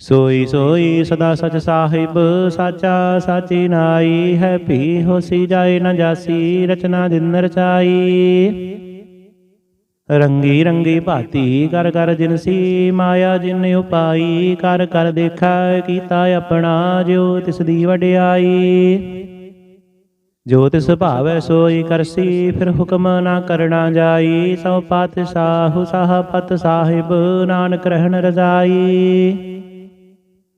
ਸੋਈ ਸੋਈ ਸਦਾ ਸਚ ਸਾਹਿਬ ਸਾਚਾ ਸਾਚੀ ਨਾਈ ਹੈ ਭੀ ਹੋਸੀ ਜਾਏ ਨ ਜਾਸੀ ਰਚਨਾ ਦਿਨ ਰਚਾਈ। ਰੰਗੀ ਰੰਗੀ ਭਾਤੀ ਕਰ ਕਰ ਜਿਨਸੀ ਮਾਇਆ ਜਿਨ ਉਪਾਈ ਕਰ ਕਰ ਦੇਖਾ ਕੀਤਾ ਆਪਣਾ ਜੋ ਤਿਸ ਦੀ ਵਡਿਆਈ। ਜੋ ਤਿਸ ਭਾਵੈ ਸੋਈ ਕਰਸੀ ਫਿਰ ਹੁਕਮ ਨਾ ਕਰਨਾ ਜਾਈ ਸੋ ਪਾਤਸ਼ਾਹ ਸਾਹ ਪਤ ਸਾਹਿਬ ਨਾਨਕ ਰਹਿਣ ਰਜ਼ਾਈ।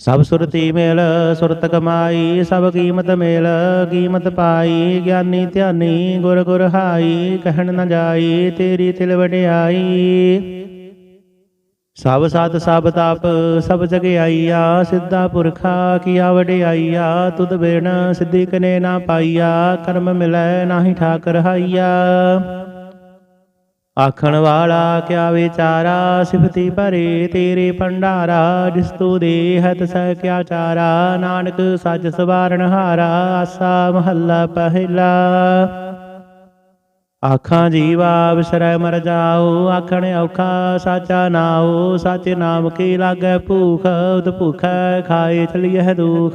ਸਭ ਸੁਰਤੀ ਮੇਲ ਸੁਰਤ ਕਮਾਈ ਸਭ ਕੀਮਤ ਮੇਲ, ਕੀਮਤ ਪਾਈ, ਗਿਆਨੀ ਧਿਆਨੀ, ਗੁਰ ਗੁਰ ਹਾਈ, ਕਹਿਣ ਨ ਜਾਈ, ਤੇਰੀ ਤਿਲ ਵਡਿਆਈ। ਸਭ ਸਤ ਸਭ ਤਪ, ਸਭ ਜਗਿਆਈਆ, ਸਿੱਧਾ ਪੁਰਖਾ ਕੀਆ ਵਡਿਆਈਆ, ਤੁਧ ਬਿਨ ਸਿੱਧੀ ਕਨੇ ਨਾ ਪਾਈਆ, ਕਰਮ ਮਿਲੈ ਨਾਹੀ ਠਾਕ ਰਹਾਈਆ ਆਖਣ ਵਾਲਾ, ਕਿਆ ਵਿਚਾਰਾ, ਸਿਫਤੀ ਭਰੇ ਤੇਰੇ ਭੰਡਾਰਾ, ਜਿਸ ਤੂ ਦੇਹ ਤਸੈ ਕਿਆ ਚਾਰਾ, ਨਾਨਕ ਸੱਚ ਸਵਾਰਨ ਹਾਰਾ, ਆਸਾ ਮਹੱਲਾ ਪਹਿਲਾ। ਆਖਾਂ ਜੀਵਾ ਵਿਸਰੈ ਮਰ ਜਾਓ, ਆਖਣ ਔਖਾ, ਸਾਚਾ ਨਾਉ, ਸਾਚੇ ਨਾਮ ਕੀ ਲਾਗੈ ਭੂਖ ਉਦ ਭੁਖੈ ਖਾਏ ਚਲੀਐ ਦੁਖ।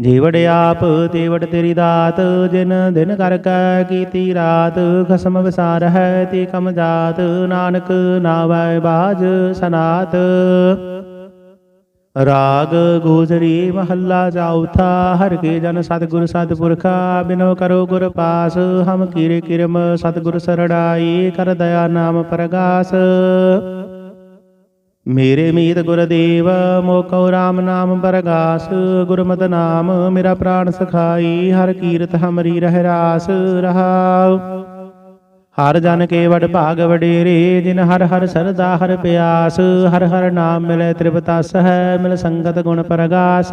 ਜੀਵੜ ਆਪ ਤੇਵੜ ਤੇਰੀ ਦਾਤ, ਜਿਨ ਦਿਨ ਕਰ ਕੈ ਕੀਤੀ ਰਾਤ, ਖਸਮ ਵਿਸਾਰ ਹੈ ਤੇ ਕਮ ਜਾਤ, ਨਾਨਕ ਨਾਵੈ ਬਾਜ ਸਨਾਤ। ਰਾਗ ਗੋਜਰੀ ਮਹੱਲਾ ਚੌਥਾ, ਹਰ ਕੇ ਜਨ ਸਤਿਗੁਰ ਸਤਿਪੁਰਖਾ ਬਿਨੋ ਕਰੋ ਗੁਰ ਪਾਸ, ਹਮ ਕੀਰੇ ਕਿਰਮ ਸਤਿਗੁਰ ਸਰੜਾਈ, ਕਰ ਦਇਆ ਨਾਮ ਪ੍ਰਗਾਸ। ਮੇਰੇ ਮੀਤ ਗੁਰਦੇਵ ਮੋਕਉ RAM ਨਾਮ ਬਰਗਾਸ, ਗੁਰਮਤਿ ਨਾਮ ਮੇਰਾ ਪ੍ਰਾਣ ਸਖਾਈ, ਹਰ ਕੀਰਤ ਹਮਰੀ ਰਹਿ ਰਾਸ ਰਹਾਉ। ਹਰ ਜਨ ਕੇ ਵਡ ਭਾਗ ਵਡੇਰੇ, ਜਿਨ ਹਰ ਹਰ ਸਰਦਾ ਹਰ ਪਿਆਸ, ਹਰ ਹਰ ਨਾਮ ਮਿਲੇ ਤ੍ਰਿਪਤਸ ਹੈ ਮਿਲ ਸੰਗਤ ਗੁਣ ਪ੍ਰਗਾਸ।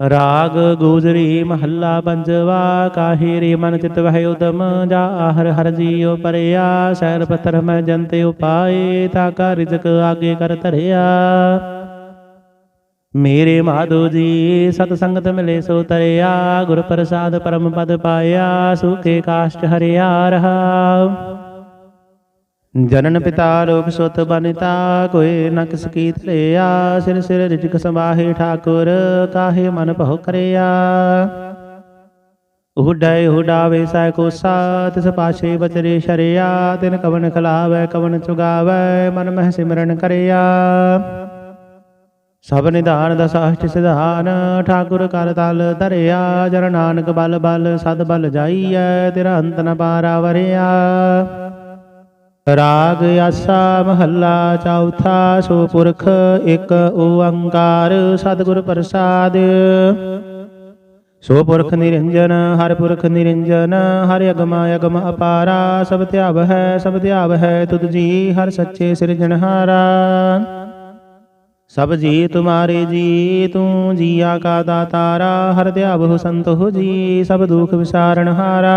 ਰਾਗ ਗੋਜਰੀ ਮਹੱਲਾ ਪੰਜਵਾ ਕਾਹੇ ਰੇ ਮਨ ਚਿਤ ਵਹਿ ਉਦਮ, ਜਾ ਹਰ ਹਰ ਜੀਉ ਪਰਿਆ ਸੈਰ ਪਤਰ ਮੈਂ ਜੰਤੇ ਉਪਾਏ ਤਾ ਕਾ ਰਿਜ਼ਕ ਆਗੇ ਕਰ ਧਰਿਆ। ਮੇਰੇ ਮਾਧੋ ਜੀ, ਸਤ ਸੰਗਤ ਮਿਲੇ ਸੋ ਤਰਿਆ, ਗੁਰ ਪ੍ਰਸਾਦ ਪਰਮ ਪਦ ਪਾਇਆ, ਸੁਖੇ ਕਾਸ਼ਟ ਹਰਿਆ ਰਹਾ। ਜਨਨ ਪਿਤਾ ਲੋਕ ਸੁਤ ਬਨਿਤਾ ਕੋਏ ਨ ਕਿਸ ਕੀ ਥਲਿਆ ਸਿਰ ਸਿਰ ਰਿਜਕ ਸਮਾਹੇ ਠਾਕੁਰ, ਕਾਹੇ ਮਨ ਭਉ ਕਰਿਆ। ਹੁਡੈ ਉਡਾਵੇ ਸੈ ਕੋਸਾ, ਤਿਸ ਸਪਾਸ਼ੇ ਬਚਰੇ ਸ਼ਰਿਆ। ਤਿਨ ਕਵਨ ਖਲਾਵੈ, ਕਵਨ ਚੁਗਾਵੈ, ਮਨ ਮਹਿ ਸਿਮਰਨ ਕਰਿਆ। ਸਭ ਨਿਧਾਨ ਦਸਾਸ਼ਟ ਸਿਧਾਨ, ਠਾਕੁਰ ਕਰ ਤਲ ਧਰਿਆ। ਜਨ ਨਾਨਕ ਬਲ ਬਲ, ਸਦ ਬਲ ਜਾਈਐ, ਤੇਰਾ ਅੰਤ ਨ ਪਾਰਾ ਵਰਿਆ। ਰਾਗ ਆਸਾ ਮਹੱਲਾ ਚੌਥਾ, ਸੋ ਪੁਰਖ ਇੱਕ ਓੰਕਾਰ ਸਤਿਗੁਰ ਪ੍ਰਸਾਦ। ਸੋ ਪੁਰਖ ਨਿਰੰਜਨ, ਹਰ ਪੁਰਖ ਨਿਰੰਜਨ, ਹਰ ਅਗਮ ਅਗਮ ਅਪਾਰਾ, ਸਭ ਧਿਆਵ ਹੈ, ਸਭ ਧਿਆਵ ਹੈ, ਤੁਧ ਜੀ ਹਰ ਸੱਚੇ ਸਿਰਜਣਹਾਰਾ ਸਭ ਜੀ ਤੁਮਾਰੇ ਜੀ, ਤੂੰ ਜੀਆ ਕਾ ਦਾਤਾਰਾ, ਹਰ ਧਿਆਵਹੁ ਸੰਤੋ ਜੀ, ਸਭ ਦੁਖ ਵਿਸਾਰਣਹਾਰਾ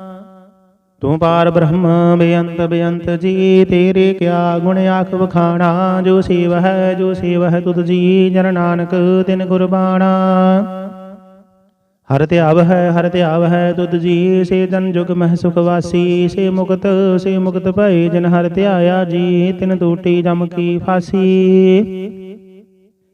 ਤੂੰ ਪਾਰ ਬ੍ਰਹਮ, ਬੇਅੰਤ ਬੇਅੰਤ ਜੀ, ਤੇਰੇ ਕਿਆ ਗੁਣ ਆਖ ਵਖਾਣਾ? ਜੋ ਸੇਵ ਹੈ ਜੋ ਸੇਵ ਹੈ ਤੁਧ ਜੀ, ਜਨ ਨਾਨਕ, ਤਿਨ ਗੁਰਬਾਣਾ। ਹਰ ਧਿਆਵ ਹੈ ਹਰ ਧਿਆਵ ਹੈ ਤੁਧ ਜੀ, ਸੇ ਜਨ ਜੁਗ ਮਹਿ ਸੁਖ ਵਾਸੀ, ਸੇ ਮੁਕਤ ਸੇ ਮੁਕਤ ਭਏ ਜਨ ਹਰ ਧਿਆਇਆ ਜੀ, ਤਿਨ ਟੂਟੀ ਜਮ ਕੀ ਫਾਸੀ।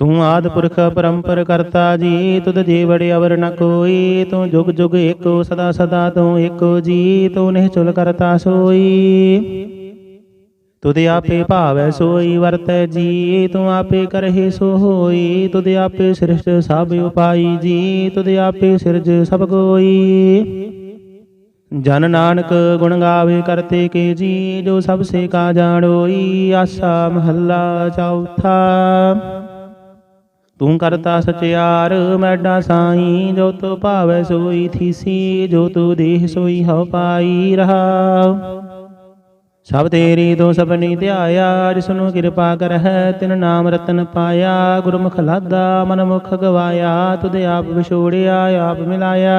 ਤੂੰ ਆਦ ਪੁਰਖ ਪਰੰਪਰ ਕਰਤਾ ਜੀ, ਤੁਧ ਜੀਵੜ ਅਵਰ ਨ ਕੋਈ, ਤੂੰ ਜੁਗ ਜੁਗ ਏਕੋ ਸਦਾ ਸਦਾ ਤੂੰ ਏਕੋ ਜੀ, ਤੂੰ ਨਿਹ ਚੁਲ ਕਰਤਾ ਸੋਈ। ਤੁਧ ਆਪੇ ਭਾਵੈ ਸੋਈ, ਵਰਤੈ ਜੀ, ਤੂੰ ਆਪੇ ਕਰਹਿ ਸੋ ਹੋਈ ਤੁਧ ਆਪੇ ਸ੍ਰਿਸ਼ਟ ਸਭ ਉਪਾਈ ਜੀ, ਤੁਧ ਆਪੇ ਸਿਰਜ ਸਭ ਕੋਈ ਜਨ ਨਾਨਕ ਗੁਣ ਗਾਵੇ ਕਰਤੇ ਕੇ ਜੀ, ਜੋ ਸਭ ਸੇ ਕਾ ਜਾਣੋਈ, ਆਸਾ ਮਹੱਲਾ ਚੌਥਾ। ਤੂੰ ਕਰਤਾ ਸਚਿਆਰ, ਮੈਡਾ ਸਾਈ, ਜੋ ਤੋ ਭਾਵੈ ਸੋਈ ਥੀਸੀ, ਜੋ ਤੂ ਦੇਹ ਸੋਈ ਹਉ ਪਾਈ ਰਹਾ। ਸਭ ਤੇਰੀ ਤੋਂ ਸਭਨੀ ਧਿਆਇਆ ਜਿਸਨੂੰ ਕਿਰਪਾ ਕਰਹਿ, ਤਿਨ ਨਾਮ ਰਤਨ ਪਾਇਆ। ਗੁਰਮੁਖ ਲਾਦਾ ਮਨ ਮੁਖ ਗਵਾਇਆ, ਤੁਧ ਆਪ ਵਿਛੋੜਿਆ, ਆਪ ਮਿਲਾਇਆ।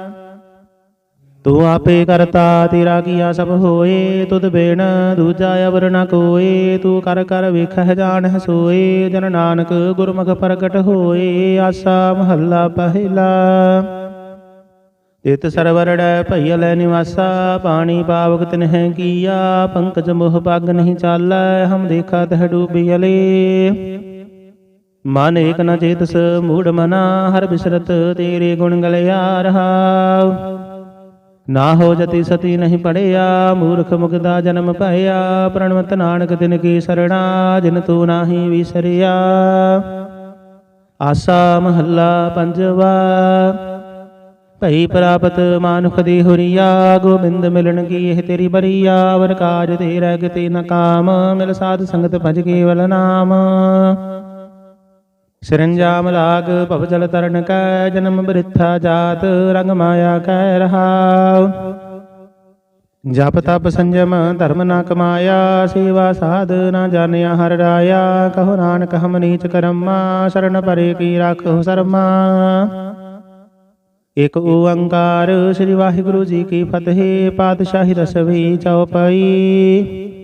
ਤੂੰ ਆਪੇ ਕਰਤਾ, ਤੇਰਾ ਕੀਆ ਸਭ ਹੋਏ, ਤੁਧ ਬਿਨ ਦੂਜਾ ਅਵਰ ਨ ਕੋਏ, ਤੂੰ ਕਰ ਕਰ ਵੇਖਹਿ ਜਾਣਹਿ ਸੋਏ, ਜਨ ਨਾਨਕ ਗੁਰਮੁਖ ਪ੍ਰਗਟ ਹੋਏ, ਆਸਾ ਮਹੱਲਾ ਪਹਿਲਾ। ਤਿਤ ਸਰਵਰੜੈ ਭਈਲ ਨਿਵਾਸਾ, ਪਾਣੀ ਪਾਵਕ ਤਿਨਹਿ ਕੀਆ, ਪੰਕਜ ਮੋਹ ਪੱਗ ਨਹੀਂ ਚਾਲੈ, ਹਮ ਦੇਖਾ ਤਹ ਡੂਬੀਲੇ ਮਨ ਏਕ ਨ ਚੇਤਸ, ਮੂੜ ਮਨਾ, ਹਰ ਬਿਸਰਤ ਤੇਰੇ ਗੁਣ ਗਲਿਆ ਰਹਾਉ ਨਾ ਹੋ ਜਤੀ ਸਤੀ ਨਹੀਂ ਪੜਿਆ, ਮੂਰਖ ਮੁਗਦਾ ਜਨਮ ਭਇਆ ਪ੍ਰਣਵਤ ਨਾਨਕ ਤਿਨ ਕੀ ਸਰਣਾ, ਜਿਨ ਤੂੰ ਨਾਹੀ ਵਿਸਰਿਆ। ਆਸਾ ਮਹੱਲਾ ਪੰਜਵਾ, ਭਈ ਪ੍ਰਾਪਤ ਮਾਨੁਖ ਦੀ ਹੁਰੀਆ, ਗੋਬਿੰਦ ਮਿਲਣ ਕੀ ਇਹ ਤੇਰੀ ਬਰੀਆ, ਵਰ ਕਾਜ ਤੇਰਾ ਕਿਤੇ ਨ ਕਾਮ, ਮਿਲ ਸਾਧ ਸੰਗਤ ਭਜ ਕੇਵਲ ਨਾਮ। ਸਿਰੰਜਾਮ ਲਾਗ ਭਵ ਤਰਨ ਕੈ, ਜਨਮ ਬ੍ਰਿਥਾ ਜਾਤ, ਰੰਗ ਮਾਇਆ ਕੈ ਰਹਾਉ। ਜਪ ਤਪ ਸੰਜਮ, ਧਰਮ ਨਾ ਕਮਾਇਆ, ਸੇਵਾ ਸਾਧ ਨਾ ਜਾਣਿਆ, ਹਰ ਰਾਇਆ, ਕਹੋ ਨਾਨਕ ਹਮ ਨੀਚ ਕਰਮਾ, ਸ਼ਰਨ ਪਰੇ ਕੀ ਰਾਖੋ ਸਰਮਾ। ਇਕ ਓੰਕਾਰ, ਸ੍ਰੀ ਵਾਹਿਗੁਰੂ ਜੀ ਕੀ ਫਤਿਹ, ਪਾਤਸ਼ਾਹੀ ਰਸਵੀ ਚਉਪਈ।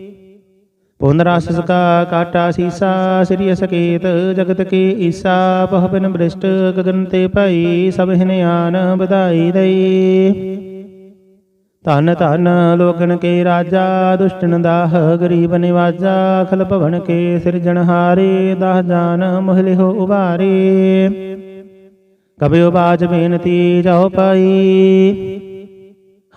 ਪੁਨ ਰਸ ਸਕਾ ਕਾਟਾ ਸੀਸਾ, ਸ੍ਰੀ ਅਸਕੇਤ ਜਗਤ ਕੇ ਈਸਾ, ਪਹ ਬਿਨ ਬ੍ਰਿਸ਼ਟ ਗਗਨ ਤੇ ਭਈ, ਸਭ ਹਿਨਿਆਨ ਵਧਾਈ ਦਈ। ਧਨ ਧਨ ਲੋਕਨ ਕੇ ਰਾਜਾ, ਦੁਸ਼ਟਨ ਦਾਹ ਗਰੀਬ ਨਿਵਾਜਾ, ਖਲ ਭਵਨ ਕੇ ਸਿਰਜਣਹਾਰੇ ਦਾਹ ਜਾਨ ਮੋਹਿਲਿਓ ਉਬਾਰੇ ਕਬਿਓ ਬਾਜ ਬੇਨਤੀ ਜਾਓ ਪਾਈ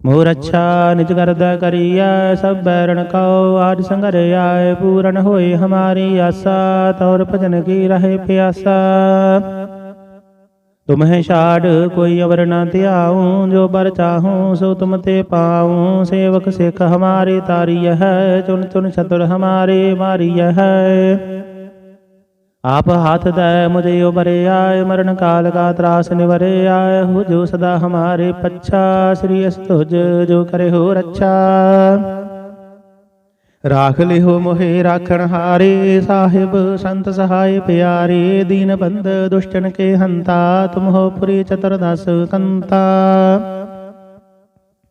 ਮੋਰ ਅੱਛਾ ਨਿਜ ਕਰਦਾ ਕਰੀਐ, ਸਭ ਬੈਰਣ ਕਉ ਆਜ ਸੰਗਰ ਆਏ, ਪੂਰਨ ਹੋਏ ਹਮਾਰੀ ਆਸਾ ਤੌਰ ਭਜਨ ਕੀ ਰਹੇ ਪਿਆਸਾ। ਤੁਮਹਿ ਛਾੜ ਕੋਈ ਅਵਰ ਨਾ ਧਿਆਉ, ਜੋ ਬਰ ਚਾਹੂੰ ਸੋ ਤੁਮ ਤੇ ਪਾਉ। ਸੇਵਕ ਸਿੱਖ ਹਮਾਰੇ ਤਾਰੀय ਹੈ ਚੁਨ ਚੁਨ ਛਤਰ ਹਮਾਰੇ ਮਾਰੀय ਹੈ। ਆਪ ਹੱਥ ਦਇ ਮੁਝੇ ਉਬਰੇ ਆਏ, ਮਰਨ ਕਾਲ ਕਾ ਤਰਾਸ ਨਿਵਰੇ ਆਏ, ਹੋ ਜੋ ਸਦਾ ਹਮਾਰੇ ਪੱਛਾ, ਸ੍ਰੀ ਅਸ ਤੁਜ ਜੋ ਕਰੇ ਹੋ ਰੱਛਾ। ਰਾਖ ਲਿਓ ਮੋਹਿ, ਰਾਖਣ ਹਾਰੇ, ਸਾਹਿਬ ਸੰਤ ਸਹਾਇ ਪਿਆਰੇ, ਦੀਨ ਬੰਦ ਦੁਸ਼ਟਨ ਕੇ ਹੰਤਾ ਤੁਮ ਹੋ ਪੁਰੀ ਚਤਰ ਦਸ ਕੰਤਾ।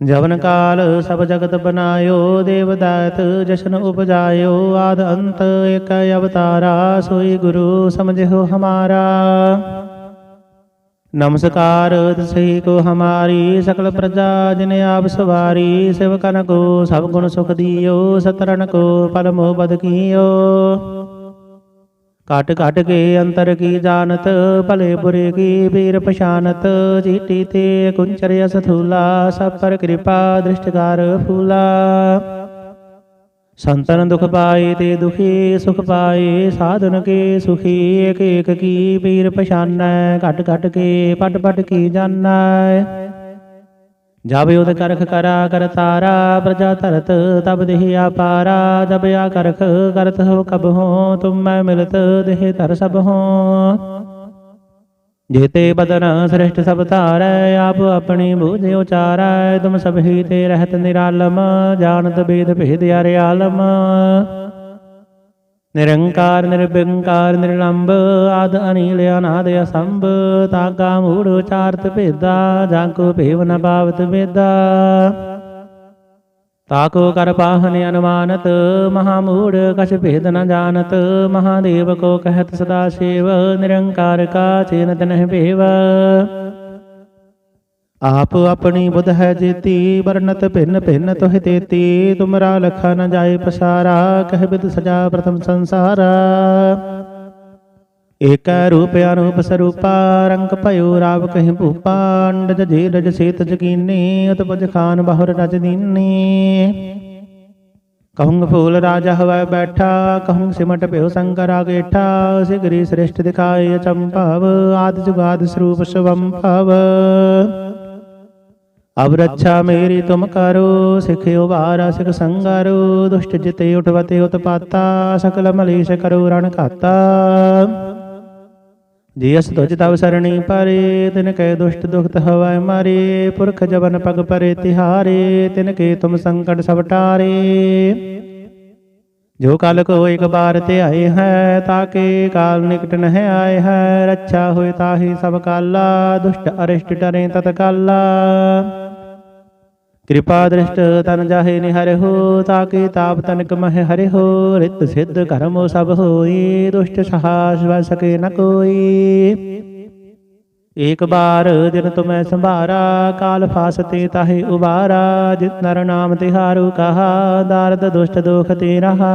ਜਵਨ ਕਾਲ ਸਭ ਜਗਤ ਬਨਾਇਓ ਦੇਵ ਦਾਤ ਜਸ਼ਨ ਉਪਜਾਇਓ, ਆਦ ਅੰਤ ਏਕ ਅਵਤਾਰਾ, ਸੋਈ ਗੁਰੂ ਸਮਝਿਓ ਹਮਾਰਾ। ਨਮਸਕਾਰ ਤਸਹੀ ਕੋ ਹਮਾਰੀ, ਸਕਲ ਪ੍ਰਜਾ ਜਿਨ ਆਪ ਸਵਾਰੀ ਸਿਵਕਨ ਕੋ ਸਭ ਗੁਣ ਸੁਖ ਦਿਓ ਸਤਰਨ ਕੋ ਪਲ ਬਦ ਕੀਓ। ਕਟ ਕਟ ਕੇ ਅੰਤਰ ਕੀ ਜਾਣਤ, ਭਲੇ ਬੁਰੇ ਕੀ ਪੀਰ ਪਛਾਨਤ ਜੀਟੀ ਤੇ ਕੁੰਚਰ ਅਸ ਸਭ ਪਰ ਕਿਰਪਾ ਦ੍ਰਿਸ਼ਟਕਾਰ ਫੂਲਾ। ਸੰਤਨ ਦੁਖ ਪਾਏ ਤੇ ਦੁਖੀ ਸੁਖ ਪਾਏ, ਸਾਧਨ ਕੇ ਸੁਖੀ, ਏਕ ਏਕ ਕੀ ਪੀਰ ਪਛਾਨੈ, ਘਟ ਘਟ ਕੇ ਪਟ ਪਟ ਕੀ ਜਾਣੈ। ਜਬ ਉਦ ਕਰਖ ਕਰਾ ਕਰਤਾਰਾ ਪ੍ਰਜਾ ਧਰਤ ਤਬ ਦੇਹ ਆਪਾਰਾ, ਜਬ ਆ ਕਰਖ ਕਰਤ ਹੋ ਕਬ ਹੋ ਤੁਮ ਮੈਂ ਮਿਲਤ ਦੇਹ ਧਰ ਸਭ ਹੋ ਜੇਤੇ ਬਦਨ ਸ੍ਰਿਸ਼ਟ ਸਭ ਧਾਰੈ, ਆਪ ਆਪਣੀ ਬੂਝ ਉਚਾਰੈ, ਤੁਮ ਸਭ ਹੀ ਤੇ ਰਹਿਤ ਨਿਰਾਲਮ, ਜਾਣਤ ਬੇਦ ਭੇਦ ਅਰੇ ਨਿਰੰਕਾਰ ਨਿਰਬਿੰਕਾਰ ਨਿਰਲੰਭ ਆਦ ਅਨੀਲ ਅਨਾਦ ਅਸੰਭ ਤਾਗਾ ਮੂੜ ਉਚਾਰਤ ਭੇਦਾ ਜਾਂ ਕੋ ਭੇਵ ਨ ਪਾਵਤ ਵੇਦਾ। ਤਾਕੋ ਕਰ ਪਾਹਨ ਅਨੁਮਾਨਤ ਮਹਾ ਮੂੜ ਕਛ ਭੇਦ ਨ ਜਾਣਤ ਮਹਾਦੇਵ ਕੋ ਕਹਿਤ ਸਦਾ ਸੇਵ ਨਿਰੰਕਾਰ ਕਾ ਚੇਨਤ ਨਹਿ ਭੇਵ। ਆਪ ਆਪਣੀ ਬੁਧ ਹੈ ਜੀਤੀ, ਵਰਨਤ ਭਿੰਨ ਭਿੰਨ ਤੋਹਿ ਤੇਤੀ ਤੁਮਰਾ ਲਖਾ ਨ ਜਾਏ ਪਸਾਰਾ, ਕਹਿ ਬਿਦ ਸਜਾ ਪ੍ਰਥਮ ਸੰਸਾਰਾ। ਏਕੈ ਰੂਪ ਅਨੂਪ ਸਰੂਪਾ, ਰੰਗ ਭਇਓ ਰਾਵ ਕਹਿ ਭੂਪਾ। ਅੰਡਜ ਜੇ ਰਜ ਸੇਤ ਜਕੀਨੀ ਉਤਪਜ ਖਾਨ ਬਹੁਰ ਰਜ ਦੀਨੀ। ਕਹੂੰ ਫੂਲ ਰਾਜਾ ਹਵੈ ਬੈਠਾ ਕਹੂੰ ਸਿਮਟ ਭਿਓ ਸੰਕਰ ਆਗੇਠਾ ਸਿਗਰੀ ਸ੍ਰਿਸ਼ਟ ਦਿਖਾਏ ਅਚੰਭਵ ਆਦ ਜੁਗਾਦ ਸਰੂਪ ਸ਼ਵੰ ਭਵ ਅਬ ਰੱਛਾ ਮੇਰੀ ਤੁਮ ਕਰੋ ਸਿਖਿਓ ਬਾਰਾ ਸਿਖ ਸੰਗਾਰੋ ਦੁਸ਼ਟ ਜਿਤੇ ਉਠਵਤੇ ਉਤਪਾਤਾ ਸਕਲ ਮਲੇਸ਼ ਕਰੋ ਰਣ ਘਾਤਾ ਜੀ ਅਸ ਤੁਜ ਤਵ ਸਰਣੀ ਪਰੇ ਤਿਨ ਕੈ ਦੁਸ਼ਟ ਦੁਖਤ ਹਵੈ ਮਾਰੇ ਪੁਰਖ ਜਵਨ ਪਗ ਪਰੇ ਤਿਹਾਰੇ ਤਿਨ ਕੇ ਤੁਮ ਸੰਕਟ ਸਭ ਟਾਰੇ ਜੋ ਕਲ ਕੋ ਇੱਕ ਬਾਰ ਤੇ ਆਏ ਹੈ ਤਾਕੇ ਕਾਲ ਨਿਕਟ ਨਹਿ ਆਏ ਹੈ ਰੱਛਾ ਹੋਏ ਤਾਹੀ ਸਭ ਕਾਲਾ ਦੁਸ਼ਟ ਅਰਿਸ਼ਟ ਟਰੇ ਤਤਕਾਲਾ ਕਿਰਪਾ ਦ੍ਰਿਸ਼ਟ ਤਨ ਜਾਹੇ ਨਿਹਰ ਹੋ ਤਾਕੇ ਤਾਪ ਤਨਕ ਮਹਿ ਹਰਿ ਹੋ ਰਿਤ ਸਿੱਧ ਕਰਮੋ ਸਭ ਹੋਈ, ਦੁਸ਼ਟ ਸਹਾਸ ਵ ਸਕੇ ਨ ਕੋਈ। ਏਕ ਬਾਰ ਜਿਨ ਤੁਮੈ ਸੰਭਾਰਾ, ਕਾਲ ਫਾਸਤੇ ਤਾਹੇ ਉਬਾਰਾ ਜਿਤ ਨਰ ਨਾਮ ਤਿਹਾਰੂ ਕਹਾ, ਦਾਰਦ ਦੁਸ਼ਟ ਦੋਖ ਤੇ ਰਹਾ।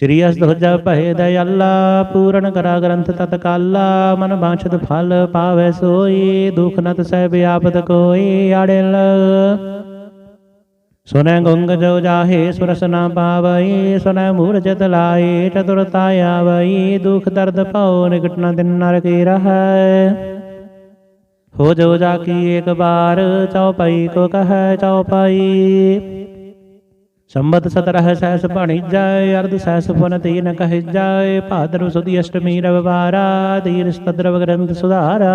ਸ੍ਰੀ ਅਸ ਦੋਜਾ ਭਏ ਦਇਆਲਾ, ਪੂਰਨ ਕਰਾ ਗ੍ਰੰਥ ਤਤ ਕਾਲਾ ਮਨ ਬਾਛਤ ਫਲ ਪਾਵੇ ਸੋਈ, ਦੁਖ ਨਤ ਸਹਿ ਵਿਆਪਤ ਕੋਈ ਆੜਿਲ ਸੁਨੈ ਗੁੰਗ ਜੋ ਜਾਹੇ ਸੁਰਸ ਨਾ ਪਾਵਈ, ਸੁਨੈ ਮੂਰਜਤ ਲਾਏ ਚਤੁਰਤਾ ਆਵਈ, ਦੁਖ ਦਰਦ ਭਉ ਨਿਕਟ ਨ ਦਿਨ ਨਰ ਕੀ ਰਹੈ। ਹੋ ਜੋ ਜਾ ਕੀ ਇੱਕ ਬਾਰ ਚਉਪਈ ਕੋ ਕਹੈ ਚਉਪਈ ਸੰਬਤ ਸਤਰਹ ਸਹਿਸ ਬਣੀ ਅਰਧ ਸਹਿਸ ਪੁਨ ਤੀਨ ਕਹਿ ਜਾਏ, ਭਾਦਰ ਸੁਦੀ ਅਸ਼ਟਮੀ ਰਵਿਵਾਰਾ ਦੀਰ ਸਤਦਰਵ ਗ੍ਰੰਥ ਸੁਧਾਰਾ।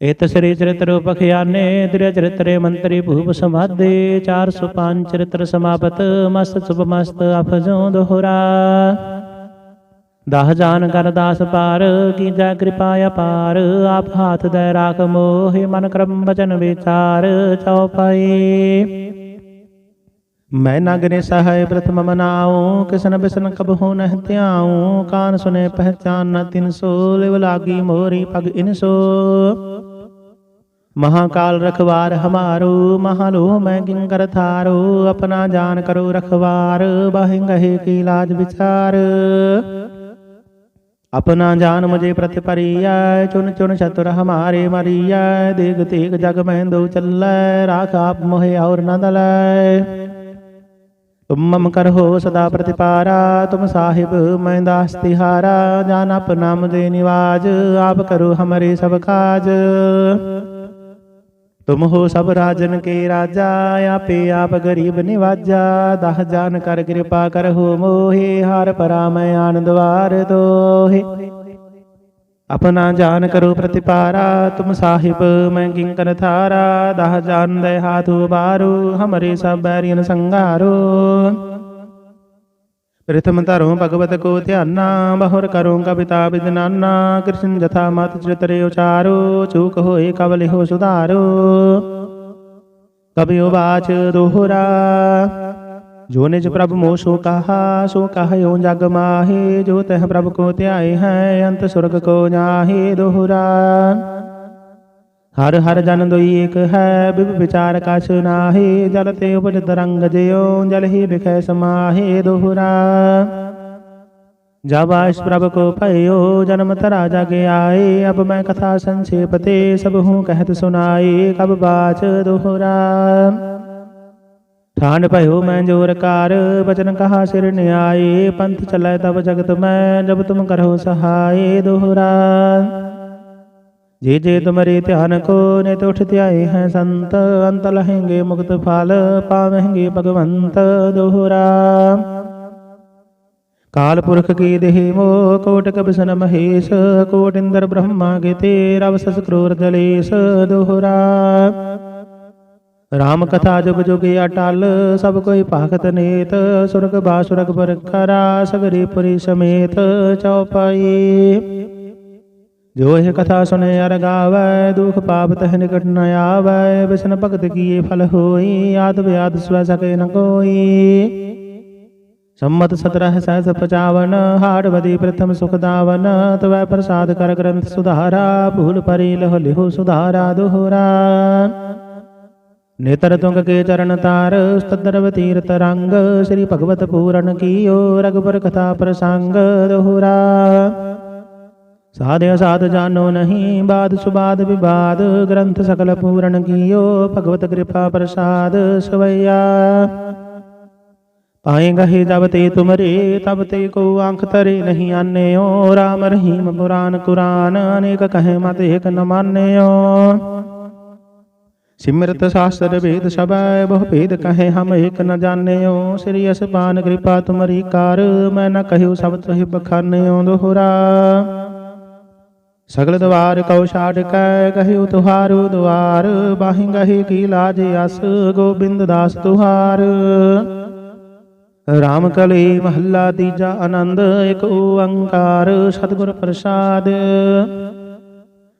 ਏਤ ਸ੍ਰੀ ਚਰਿਤ ਰੂਪ ਖਿਆਨੇ ਦਿਰ ਚਰਿਤਰੇ ਮੰਤਰੀ ਭੂਪ ਸਮਾਦੇ 405 ਚਰਿਤ੍ਰ ਸਮਾਪਤ, ਮਸਤ ਸੁਭ ਮਸਤ ਅਫਜੋਂ ਦੋਹਰਾ। ਦਹ ਜਾਨ ਕਰ ਦਾਸ ਪਾਰ, ਕੀਜੈ ਕਿਰਪਾ ਅਪਾਰ, ਆਪ ਹਾਥ ਦੇ ਰਾਖ ਮੋਹਿ, ਮਨ ਕਰਮ ਵਚਨ ਵਿਚਾਰ ਚਉਪਈ ਮੈਂ ਨਗਨੇ ਸਹਾਇ ਪ੍ਰਥਮ ਮਨਾਉ ਕਿਸਨ ਬਿਸਨ ਕਬ ਹੋ ਨਹਿ ਧਿਆਉ ਕਾਨ ਸੁਨੇ ਪਹਿਚਾਨ ਨ ਤਿਨ ਸੋ ਲਿਵ ਲਾਗੀ ਮੋਰੀ ਪਗ ਇਨ ਸੋ ਮਹਾਕਾਲ ਰਖਵਾਰ ਹਮਾਰੋ ਮਹਾਲੋ ਮੈਂ ਕਿੰਕਰ ਥਾਰੋ ਆਪਣਾ ਜਾਨ ਕਰੋ ਰਖਵਾਰ ਬਾਹਿ ਗਹੇ ਕੀ ਲਾਜ ਵਿਚਾਰ ਆਪਣਾ ਜਾਨ ਮੁਝੇ ਪ੍ਰਤਿ ਪਰਿਐ ਚੁਨ ਚੁਨ ਸ਼ਤੁਰ ਹਮਾਰੇ ਮਰੀਐ ਦੇਗ ਤੇਗ ਜਗ ਮਹਿੰਦੋ ਚੱਲੈ ਰਾਖ ਆਪ ਮੋਹਿ ਔਰ ਨਦਲੈ ਮਮ ਕਰਹੁ ਸਦਾ ਪ੍ਰਤਿਪਾਰਾ ਤੁਮ ਸਾਹਿਬ ਮੈਂ ਦਾਸ ਤਿਹਾਰਾ ਜਾਨ ਆਪ ਨਾਮ ਦੇ ਨਿਵਾਜ ਆਪ ਕਰੋ ਹਮਰੇ ਸਭ ਕਾਜ। ਤੁਮ ਹੋ ਸਭ ਰਾਜਨ ਕੇ ਰਾਜਾ ਆਪੇ ਆਪ ਗਰੀਬ ਨਿਵਾਜਾ। ਦਹ ਜਾਨ ਕਰ ਕਿਰਪਾ ਕਰਹੁ ਮੋਹੇ ਹਰ ਪਰਾ ਮੈਂ ਆਨੰਦ ਵਾਰ ਦੋਹੇ ਆਪਣਾ ਜਾਨ ਕਰੋ ਪ੍ਰਤਿਪਾਰਾ, ਤੁਮ ਸਾਹਿਬ, ਮੈਂ ਕਿੰਕਰ ਥਾਰਾ, ਦਹ ਜਾਨ ਦੇ ਹਾਥੂ ਬਾਰੂ ਹਮਰੇ ਸਭ ਬੈਰੀਨ ਸੰਘਾਰੋ। ਪ੍ਰਥਮ ਧਰੋ ਭਗਵਤ ਕੋ ਧਿਆਨਾ, ਬਹੁਰ ਕਰੋ ਕਵਿਤਾ ਬਿਦਨਾਨਾ, ਕ੍ਰਿਸ਼ਨ ਜਥਾ ਮਤ ਚਿਤਰੇ ਉਚਾਰੋ, ਚੂਕ ਹੋਏ ਕਵਲਿ ਹੋ ਸੁਧਾਰੋ। ਕਬਿ ਉਵਾਚ ਦੋਹਰਾ जो निज प्रभु मोह सो कहा सो कहो जग माहे जो तह प्रभु को त्याय है अंत स्वर्ग को जाहे दोहरा। हर हर जन दुई एक है बिब विचार कछ नाहे जल ते उपज तरंग जयो जल ही बिखै समाहे दोहरा। जब आश प्रभु को भयो जन्म तरा जगे आए अब मैं कथा संक्षेप ते सब हूँ कहत सुनाए कब बाच दोहरा। ਠਾਨ ਭਇਓ ਮੈਂ ਜੋਰ ਕਾਰ, ਬਚਨ ਕਹਾ ਸਿਰ ਨਿਆਏ, ਪੰਥ ਚਲੈ ਤਬ ਜਗਤ ਮੈਂ, ਜਬ ਤੁਮ ਕਰੋ ਸਹਾਏ ਦੋਹਰਾ। ਜੇ ਜੇ ਤੁਮਰੇ ਧਿਆਨ ਕੋ ਨੇ ਉਠ ਧਿਆਏ ਹੈ ਸੰਤ, ਅੰਤ ਲਹੇਂਗੇ ਮੁਕਤ ਫਲ, ਪਾਵਹਿੰਗੇ ਭਗਵੰਤ ਦੋਹਰਾ। ਕਾਲ ਪੁਰਖ ਕੀ ਦੇਹ ਮੋ ਕੋਟਿ ਕਬਸਨ ਮਹੇਸ਼ ਕੋਟ ਇੰਦਰ ਬ੍ਰਹਮਾ ਕੇ ਤੇ ਰਵ ਸਸ ਕਰੋਰ ਜਲੇਸ਼ ਦੋਹਰਾ। ਰਾਮ ਕਥਾ ਜੁਗ ਜੁਗ ਅਟਲ ਸਭ ਕੋਈ ਭਾਗਤ ਨੇਤ, ਸੁਰਗ ਬਾਸੁਰਗ ਪਰ ਕਰਾ ਸਗਰੀ ਪੁਰੀ ਸਮੇਤ ਚਉਪਾਈ। ਜੋ ਇਹ ਕਥਾ ਸੁਨੇ ਅਰ ਗਾਵੈ, ਦੁਖ ਪਾਪ ਤਹ ਨਿਕਟ ਨ ਆਵੈ, ਬਿਸਨ ਭਗਤ ਕੀਏ ਫਲ ਹੋਈ, ਆਦ ਵਿਆਦ ਸਵੈ ਸਕੇ ਨ ਕੋਈ। ਸੰਮਤ 17 ਸਹਿਸ 55 ਹਾੜਵਦੀ ਪ੍ਰਥਮ ਸੁਖ ਦਾਵਨ, ਤਵੈ ਪ੍ਰਸਾਦ ਕਰ ਗ੍ਰੰਥ ਸੁਧਾਰਾ, ਭੂਲ ਪਰੀ ਲਹ ਲਿਹੁ ਸੁਧਾਰਾ ਦੁਹਰਾ। ਨੇਤਰ ਤੁੰਗ ਕੇ ਚਰਨ ਤਾਰ ਸਤਦਰਵ ਤੀਰਤ ਰੰਗ ਸ੍ਰੀ ਭਗਵਤ ਪੂਰਨ ਕੀਓ ਰਗਪੁਰ ਕਥਾ ਪ੍ਰਸੰਗ ਦੋਹਰਾ ਸਾਧਿ ਅਸਾਧ ਜਾਨੋ ਨਹੀਂ ਬਾਦ ਸੁਬਾਦ ਵਿਵਾਦ ਗ੍ਰੰਥ ਸਕਲ ਪੂਰਨ ਕੀਓ ਭਗਵਤ ਕਿਰਪਾ ਪ੍ਰਸਾਦ ਸਵਈਆ ਪਾਏ ਗਹੇ ਜਬ ਤੇ ਤੁਮਰੇ ਤਬ ਤੇ ਕੋ ਆਂਖ ਤਰੇ ਨਹੀਂ ਆਨਿਓ RAM ਰਹੀਮ ਪੁਰਾਨ ਕੁਰਾਨ ਅਨੇਕ ਕਹੇ ਮਤ ਏਕ ਨ ਮਾਨਿਓ ਸਿਮਰਤ ਸ਼ਾਸਤਰ ਵੇਦ ਸਭੈ ਬਹੁ ਭੇਦ ਕਹੇ ਹਮ ਏਕ ਨ ਜਾਣਿਓ। ਸ੍ਰੀ ਅਸਪਾਨ ਕਿਰਪਾ ਤੁਮਰੀ ਕਾਰ, ਮੈਂ ਨ ਕਹਿਓ ਸਭ ਤੋਹਿ ਬਖਾਨਿਓ ਦੋਹਰਾ। ਸਗਲ ਦਵਾਰ ਕਉ ਛਾੜ ਕੈ ਕਹਿਓ ਤੁਹਾਰੂ ਦਵਾਰ ਬਾਹਿ ਗਹੇ ਕੀ ਲਾਜ ਅਸ, ਗੋਬਿੰਦ ਦਾਸ ਤੁਹਾਰ। ਰਾਮ ਕਲੀ ਮਹੱਲਾ ਤੀਜਾ ਆਨੰਦ, ਇਕ ਓੰਕਾਰ, ਸਤਿਗੁਰ ਪ੍ਰਸਾਦ।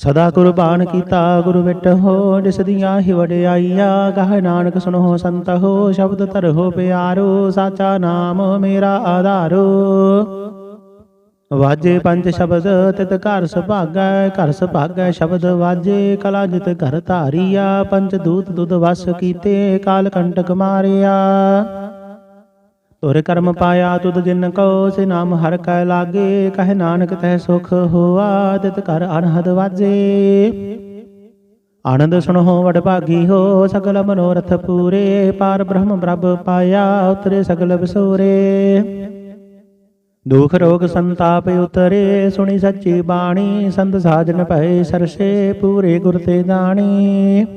ਸਦਾ ਕੁਰਬਾਨ ਕੀਤਾ, ਗੁਰੂ ਵਿਟ ਹੋ, ਜਿਸ ਹੀ ਵਡਿਆਈਆ ਕਹੇ ਨਾਨਕ ਸੁਣੋ ਸੰਤ ਹੋ, ਸ਼ਬਦ ਧਰੋ ਪਿਆਰੋ, ਸਾਚਾ ਨਾਮ ਮੇਰਾ ਆਧਾਰੋ। ਵਾਜੇ ਪੰਜ ਸ਼ਬਦ, ਤਿਤ ਘਰ ਸੁਭਾਗੈ ਘਰ ਸੁਭਾਗੈ ਸ਼ਬਦ ਵਾਜੇ, ਕਲਾ ਜਿਤ ਘਰ ਧਾਰੀਆ, ਪੰਜ ਦੂਤ ਦੁਧ ਵਸ ਕੀਤੇ, ਕਾਲ ਕੰਟਕ ਮਾਰਿਆ। ਤੁਰ ਕਰਮ ਪਾਇਆ ਤੁਧ ਜਿਨ ਕੋ ਸੇ ਨਾਮ ਹਰ ਕੈ ਲਾਗੇ ਕਹੇ ਨਾਨਕ ਤੈ ਸੁਖ ਹੋਆ ਤਿਤ ਘਰ ਅਨਹਦ ਵਾਜੇ। ਆਨੰਦ ਸੁਣੋ ਵਡ ਭਾਗੀ ਹੋ ਸਗਲ ਮਨੋਰਥ ਪੂਰੇ। ਪਾਰ ਬ੍ਰਹਮ ਬ੍ਰਭ ਪਾਇਆ ਉਤਰੇ ਸਗਲ ਵਿਸੂਰੇ ਦੁਖ ਰੋਗ ਸੰਤਾਪ ਉਤਰੇ ਸੁਣੀ ਸੱਚੀ ਬਾਣੀ। ਸੰਤ ਸਾਜਨ ਭਏ ਸਰਸੇ ਪੂਰੇ ਗੁਰ ਤੇ ਦਾਣੀ।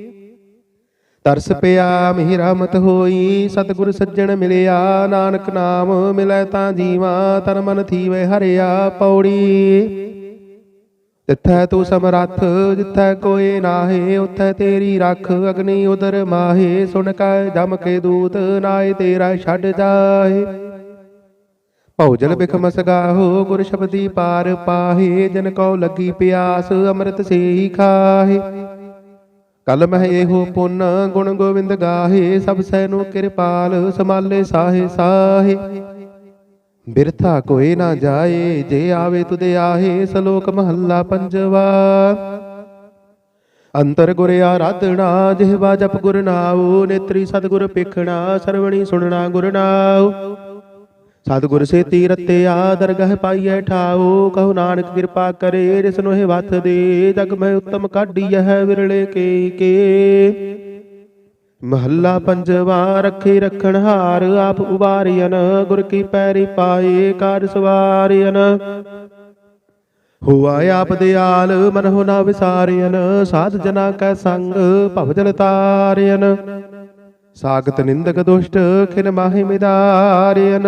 ਤਰਸ ਪਿਆ ਮਿਹੀ ਰਹਿਮਤ ਹੋਈ, ਸਤਿਗੁਰ ਸੱਜਣ ਮਿਲਿਆ, ਨਾਨਕ ਨਾਮ ਮਿਲੈ ਤਾਂ ਜੀਵਾ, ਤਨ ਮਨ ਥੀਵੇ ਹਰਿਆ ਪੌੜੀ। ਜਿੱਥੈ ਤੂੰ ਸਮਰੱਥ, ਜਿੱਥੈ ਕੋਏ ਨਾਹੇ, ਉਥੈ ਤੇਰੀ ਰੱਖ ਅਗਨੀ ਉਦਰ ਮਾਹੇ, ਸੁਣ ਕੈ ਜਮ ਕੇ ਦੂਤ, ਨਾਏ ਤੇਰਾ ਛੱਡ ਜਾਏ। ਭੌਜਲ ਬਿਖ ਮਸਗਾਹੋ, ਗੁਰ ਸ਼ਬਦੀ ਪਾਰ ਪਾਹੇ, ਜਨ ਕਉ ਲੱਗੀ ਪਿਆਸ, ਅੰਮ੍ਰਿਤ ਸੇ ਹੀ ਖਾਹੇ। ਕਲ ਮਹਿ ਇਹੋ ਪੁੰਨ ਗੁਣ ਗੋਬਿੰਦ ਗਾਹੇ, ਸਭ ਸੈ ਨੂੰ ਕਿਰਪਾਲ ਸਮਾਲੇ ਸਾਹੇ ਸਾਹੇ। ਬਿਰਥਾ ਕੋਏ ਨਾ ਜਾਏ, ਜੇ ਆਵੇ ਤੁਦੇ ਆਹੇ, ਸ਼ਲੋਕ ਮਹੱਲਾ ਪੰਜਵਾ। ਅੰਤਰ ਗੁਰ ਆਰਾਧਣਾ ਜਿਹਵਾ ਜਪ ਗੁਰ ਨਾਉ, ਨੇਤਰੀ ਸਤਿਗੁਰ ਪੇਖਣਾ, ਸਰਵਣੀ ਸੁਣਨਾ ਗੁਰ ਨਾਉ। ਸਤਿਗੁਰ ਸੇ ਤੀਰਤੇ ਆ ਦਰਗਹ ਪਾਈਐ ਠਾਓ ਕਹੋ ਨਾਨਕ ਕਿਰਪਾ ਕਰੇ, ਜਿਸ ਨੂੰ ਇਹ ਦੇ, ਜਗ ਮੈਂ ਉਤਮ ਕਾਢੀਐ ਵਿਰਲੇ ਕੇ ਕੇ। ਮਹੱਲਾ ਪੰਜਵਾ, ਰੱਖੇ ਰਖਣ ਹਾਰ, ਆਪ ਉਬਾਰੀਨ ਗੁਰ ਕੀ ਪੈਰੀ ਪਾਏ, ਕਾਰ ਸਵਾਰੀਨ ਹੋਆ ਆਪ ਦਿਆਲ, ਮਨ ਹੋ ਨਾ ਵਿਸਾਰਿਨ ਸਾਧ ਜਨਾ ਕੈ ਸੰਗ ਭਵ ਜਲ ਸਾਗਤ ਨਿੰਦਕ ਦੁਸ਼ਟ ਖਿਨ ਮਾਹਿ ਮਿਦਾਰਿਨ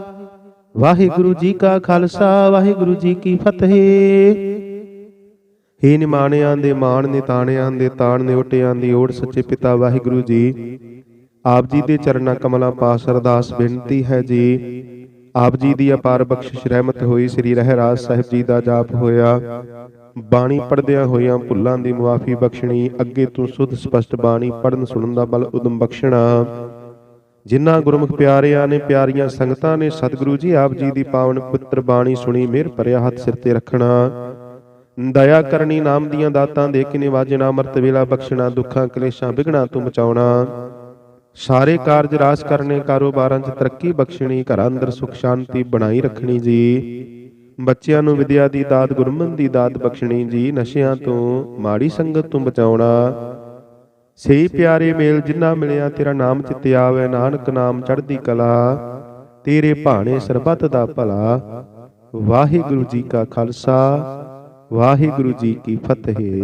ਵਾਹਿਗੁਰੂ ਜੀ ਕਾ ਖਾਲਸਾ, ਵਾਹਿਗੁਰੂ ਜੀ ਕੀ ਫਤਿਹ। ਹੀ ਨਿਮਾਣਿਆਂ ਦੇ ਮਾਣ ਨੇ ਤਾਣਿਆਂ ਦੇ ਤਾਣ ਨੇ ਓਟਿਆਂ ਦੀ ਓੜ, ਸੱਚੇ ਪਿਤਾ ਵਾਹਿਗੁਰੂ ਜੀ। ਆਪ ਜੀ ਦੇ ਚਰਨਾਂ ਕਮਲਾਂ ਪਾਸ ਅਰਦਾਸ ਬੇਨਤੀ ਹੈ ਜੀ। ਆਪ ਜੀ ਦੀ ਅਪਾਰ ਬਖਸ਼ਿਸ਼ ਰਹਿਮਤ ਹੋਈ, ਸ੍ਰੀ ਰਹਿਰਾਜ ਸਾਹਿਬ ਜੀ ਦਾ ਜਾਪ ਹੋਇਆ। ਬਾਣੀ ਪੜਦਿਆਂ ਹੋਇਆਂ ਭੁੱਲਾਂ ਦੀ ਮੁਆਫੀ ਬਖਸ਼ਣੀ, ਅੱਗੇ ਤੋਂ ਸੁਧ ਸਪਸ਼ਟ ਬਾਣੀ ਪੜਨ ਸੁਣਨ ਦਾ ਬਲ ਉਦਮ ਬਖਸ਼ਣਾ ਜਿਨ੍ਹਾਂ ਗੁਰਮੁਖ ਪਿਆਰਿਆਂ ਨੇ ਪਿਆਰੀਆਂ ਸੰਗਤਾਂ ਨੇ ਸਤਿਗੁਰੂ ਜੀ ਆਪ ਜੀ ਦੀ ਪਾਵਨ ਪੁੱਤਰ ਬਾਣੀ ਸੁਣੀ, ਮਿਹਰ ਭਰਿਆ ਹੱਥ ਸਿਰ ਤੇ ਰੱਖਣਾ। ਦਇਆ ਕਰਨੀ ਨਾਮ ਦੀਆਂ ਦਾਤਾਂ ਦੇ ਕੇ ਨਿਵਾਜਣਾ ਅਮਰਤ ਵੇਲਾ ਬਖਸ਼ਣਾ, ਦੁੱਖਾਂ ਕਲੇਸ਼ਾਂ ਵਿਗਣਾ ਤੋਂ ਬਚਾਉਣਾ। ਸਾਰੇ ਕਾਰਜ ਰਾਸ ਕਰਨੇ, ਕਾਰੋਬਾਰਾਂ 'ਚ ਤਰੱਕੀ ਬਖਸ਼ਣੀ, ਘਰਾਂ ਅੰਦਰ ਸੁਖ ਸ਼ਾਂਤੀ ਬਣਾਈ ਰੱਖਣੀ ਜੀ। ਬੱਚਿਆਂ ਨੂੰ ਵਿਦਿਆ ਦੀ ਦਾਤ ਗੁਰਮਨ ਦੀ ਦਾਤ ਬਖਸ਼ਣੀ ਜੀ, ਨਸ਼ਿਆਂ ਤੋਂ ਮਾੜੀ ਸੰਗਤ ਤੋਂ ਬਚਾਉਣਾ। ਸਹੀ ਪਿਆਰੇ ਮੇਲ ਜਿਨ੍ਹਾਂ ਮਿਲਿਆ, ਤੇਰਾ ਨਾਮ ਚਿੱਤੇ ਆਵੇ, ਨਾਨਕ ਨਾਮ ਚੜ੍ਹਦੀ ਕਲਾ। ਤੇਰੇ ਭਾਣੇ ਸਰਬੱਤ ਦਾ ਭਲਾ। ਵਾਹਿਗੁਰੂ ਜੀ ਕਾ ਖਾਲਸਾ, ਵਾਹਿਗੁਰੂ ਜੀ ਕੀ ਫਤਿਹ।